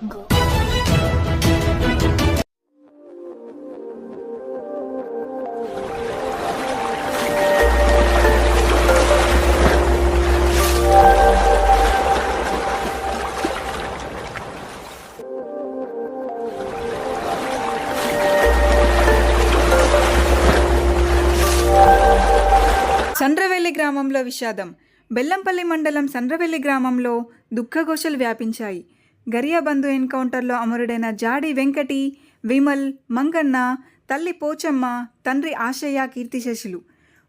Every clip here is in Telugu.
సండ్రవెల్లి గ్రామంలో విషాదం. బెల్లంపల్లి మండలం సండ్రవెల్లి గ్రామంలో దుఃఖఘోషలు వ్యాపించాయి. గరియాబంధు ఎన్కౌంటర్లో అమరుడైన జాడి వెంకటి విమల్ మంగన్న తల్లి పోచమ్మ తండ్రి ఆశయ్య కీర్తిశేషులు.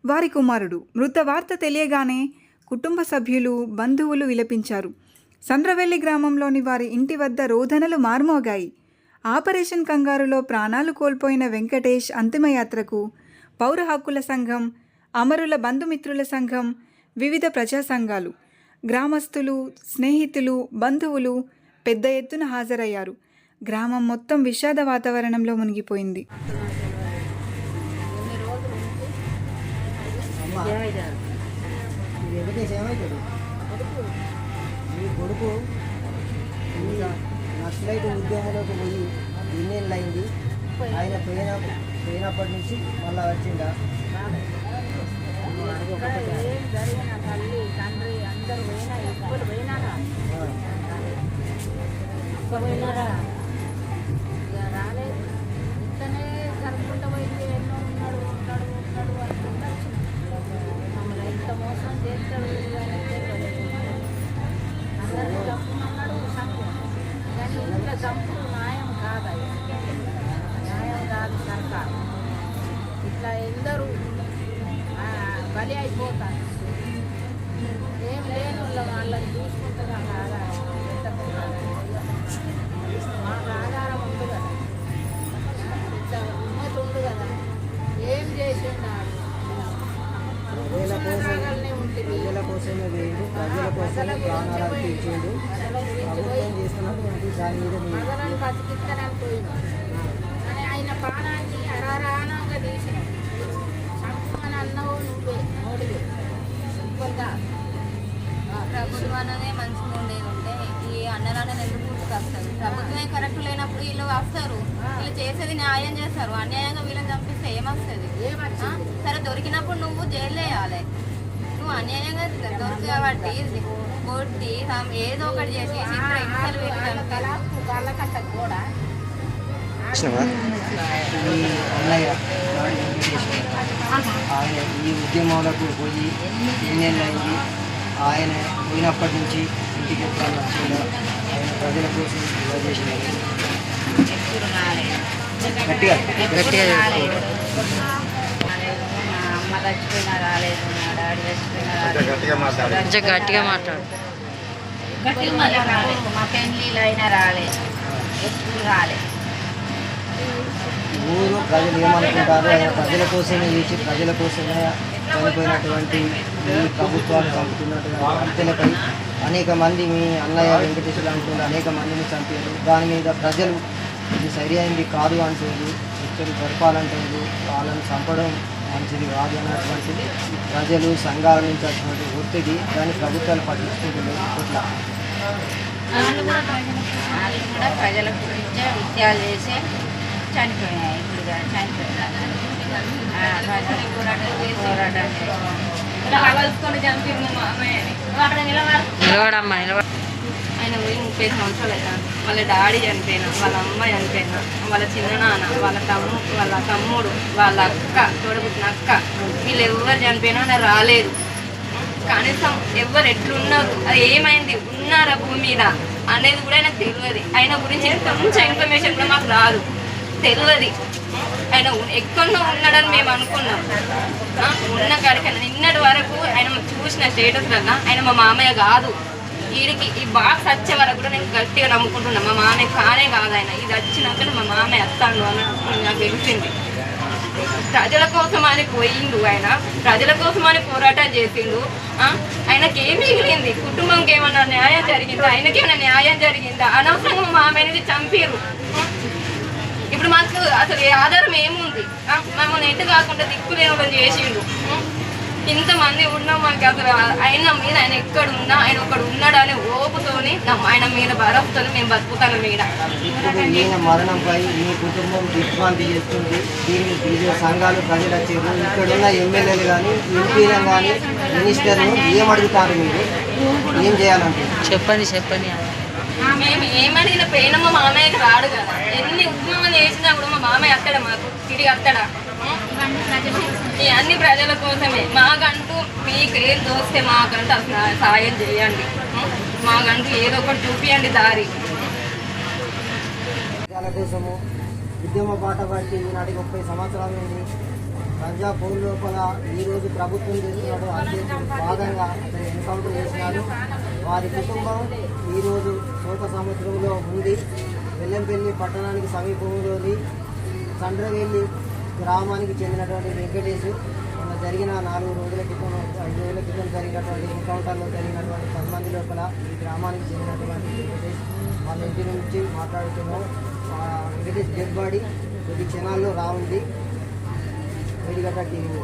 వారి కుమారుడు. మృత వార్త తెలియగానే కుటుంబ సభ్యులు బంధువులు విలపించారు. సండ్రవెల్లి గ్రామంలోని వారి ఇంటి వద్ద రోదనలు మార్మోగాయి. ఆపరేషన్ కంగారులో ప్రాణాలు కోల్పోయిన వెంకటేష్ అంతిమయాత్రకు పౌర హక్కుల సంఘం అమరుల బంధుమిత్రుల సంఘం వివిధ ప్రజా సంఘాలు గ్రామస్తులు స్నేహితులు బంధువులు పెద్ద ఎత్తున హాజరయ్యారు. గ్రామం మొత్తం విషాద వాతావరణంలో మునిగిపోయింది. కొడుకు నక్సలైట్ ఉద్యమంలోకి పోయి ఎన్నేళ్ళు అయింది ఆయన పోయిన పోయినప్పటి నుంచి మళ్ళా వచ్చిందా తల్లి తండ్రి అందరు పోయినా ఎప్పుడు పోయినా. పోయినారా రాలేదు ఇట్లనే జరుపుకుంటూ పోయింది ఎన్నో ఉన్నాడు ఉంటాడు ఉంటాడు అనుకుంటూ వచ్చినాం. మమ్మల్ని ఎంత మోసం చేస్తాడు వీడు అని తెలియలేదు. అందరినీ చంపుమన్నాడు చంపాడు. కానీ ఇంట్లో చంపుడు న్యాయం కాదయ్యా న్యాయం కాదు సర్కారు ఇట్లా ఎందరూ ఆ, బలి అయిపోతారు ప్రజల కోసం ప్రజల కోసమే వేయండి ప్రజల కోసమే ప్రాణాలు అర్పించిండు ప్రభుత్వం చేస్తున్నటువంటి దాని మీద ఆయన ప్రాణాన్ని అరారాణంగా తీసిన చంపమని అన్నవు నువ్వే. నోడివే సింపుల్గా ప్రభుత్వం అనేది మంచిగా ఉండేది ఉంటే ఈ అన్నదాన్ని ఎందుకు గుర్తుకొస్తారు ప్రభుత్వమే కరెక్ట్ లేనప్పుడు వీళ్ళు వస్తారు. వీళ్ళు చేసేది న్యాయం చేస్తారు. అన్యాయంగా వీళ్ళని చంపిస్తే ఏమొస్తుంది? సరే దొరికినప్పుడు నువ్వు జైలు వేయాలి. నువ్వు అన్యాయంగా దొరికి కాబట్టి కొట్టి ఏదో ఒకటి చేసి చిత్ర హింసలు పెట్టి చంపి వాళ్ళకంట కూడా ఆయన ఈ ఉద్యమాలకు పోయి ఎన్నేళ్ళు అయింది? ఆయన పోయినప్పటి నుంచి ఇంటికి ఎప్పుడు వచ్చిందా ఆయన ప్రజల కోసం ఇలా చేసినారు ఎప్పుడు రాలేదు గట్టిగా గట్టిగా రాలేదు. రాలేదు. మా అమ్మ చచ్చిపోయినా రాలేదు మా డాడీ చచ్చిపోయినా రాలేదు కొంచెం గట్టిగా మాట్లాడు గట్టిగా రాలేదు మా పెళ్ళిళ్ళు అయినా రాలేదు ఎప్పుడు రాలేదు ఊరు ప్రజలు ఏమనుకుంటారో ఆయన ప్రజల కోసమే చేసి ప్రజల కోసమే చనిపోయినటువంటి ఈ ప్రభుత్వాలు చంపుతున్నటువంటి హత్యలపై అనేక మంది మీ అన్నయ్య వెంకటేశ్వర అంటున్నారు అనేక మందిని చంపారు. దాని మీద ప్రజలు ఇది సరి అయింది కాదు అంటుంది శిక్షలు జరపాలంటుంది వాళ్ళని చంపడం మంచిది కాదు అన్నటువంటిది ప్రజలు సంఘాల నుంచి వచ్చినటువంటి ఒత్తిడి దాన్ని ప్రభుత్వాలు పట్టించుకుంటున్నారు ఇట్లా వాళ్ళు ప్రజల గురించే విద్యాలు చేసే చనిపోయాయి. ఇప్పుడు కాదు, ప్రజలు పోరాటం చేసి పోరాటం నిలబడమ్మా నిలబడ. ఆయన పోయి ముప్పై సంవత్సరాలు అవుతాను వాళ్ళ డాడీ చనిపోయినా వాళ్ళ అమ్మ చనిపోయినా వాళ్ళ చిన్ననాన్న వాళ్ళ తమ్ము వాళ్ళ తమ్ముడు వాళ్ళ అక్క తోడబుట్టిన అక్క వీళ్ళు ఎవరు చనిపోయినా ఆయన రాలేదు. కనీసం ఎవరు ఎట్లున్నారు అది ఏమైంది ఉన్నారా భూమి మీద అనేది కూడా ఆయనకు తెలియదు. ఆయన గురించి కొంచెం ఇన్ఫర్మేషన్ కూడా మాకు రాదు. తెలియదు. ఆయన ఎక్కడో ఉన్నాడని మేము అనుకున్నాం. ఉన్న కాడికైనా నిన్నటి వరకు ఆయన చూసిన స్టేటస్ కన్నా ఆయన మా మామయ్య కాదు. వీడికి ఈ బాక్స్ వచ్చే వరకు కూడా నేను గట్టిగా నమ్ముకుంటున్నాను మా మామయ్య కానే కాదు ఆయన. ఇది వచ్చినాక మా మామయ్య వస్తాను అని నాకు తెలిసింది. ప్రజల కోసం అని పోయిండు ఆయన. ప్రజల కోసం అని పోరాటం చేసిండు. ఆయనకి ఏం మిగిలింది? కుటుంబంకి ఏమన్నా న్యాయం జరిగిందా? ఆయనకి ఏమైనా న్యాయం జరిగిందా? అనవసరంగా మా మామయ్యని చంపారు అసలు ఏ ఆధారం ఏముంది? మమ్మల్ని ఎటు కాకుండా దిక్కులేని వాళ్ళని చేసిండు. ఇంతమంది ఉన్నా మాకు అసలు ఆయన మీద ఆయన ఎక్కడ ఉన్నా ఆయన ఒకడు ఉన్నాడు అనే ఓపుతోని ఆయన మీద భరోసాతో మేము బతుకుతాను మీద మరణంపై మీ కుటుంబం దిగ్భ్రాంతి చేస్తుంది. దీన్ని వివిధ సంఘాలు ప్రజలు వచ్చారు. ఇక్కడున్న ఎమ్మెల్యేలు కానీ ఎంపీలను కానీ మినిస్టర్లు ఏం అడుగుతారు మీరు? ఏం చేయాలంటే? చెప్పండి చెప్పండి. మేము ఏమడిగిన పేనమ్మ మా మామయ్యకి రాడు కదా. ఎన్ని ఉద్యమం చేసినా కూడా మా మామయ్య అత్తడా మాకు? తిరిగి అత్తడా? అన్ని ప్రజల కోసమే. మాకంటూ మీకు ఏం దోస్తే మాకంటూ అసలు సాయం చేయండి. మాకంటూ ఏదో ఒకటి చూపియండి దారి. కోసము ఉద్యమ పాట పాటి ఈనాటి ముప్పై సంవత్సరాల నుండి ప్రజా పౌరు లోపల ఈరోజు ప్రభుత్వం చేస్తున్నాడు అందులో భాగంగా అతను ఎన్కౌంటర్ చేసినారు వారి కుటుంబం ఈరోజు శోక సముద్రంలో ఉంది. వెల్లంపల్లి పట్టణానికి సమీపంలోని సండ్రవెల్లి గ్రామానికి చెందినటువంటి వెంకటేష్ మొన్న జరిగిన నాలుగు రోజుల క్రితం ఐదు రోజుల క్రితం జరిగినటువంటి ఎన్కౌంటర్లో జరిగినటువంటి పది మంది లోపల ఈ గ్రామానికి చెందినటువంటి వెంకటేష్ వాళ్ళ ఇంటి నుంచి మాట్లాడుతున్నాం. వెంకటేష్ డెడ్ బాడీ కొద్ది క్షణాల్లో రావుంది. వేడిగడ్డ టీవీ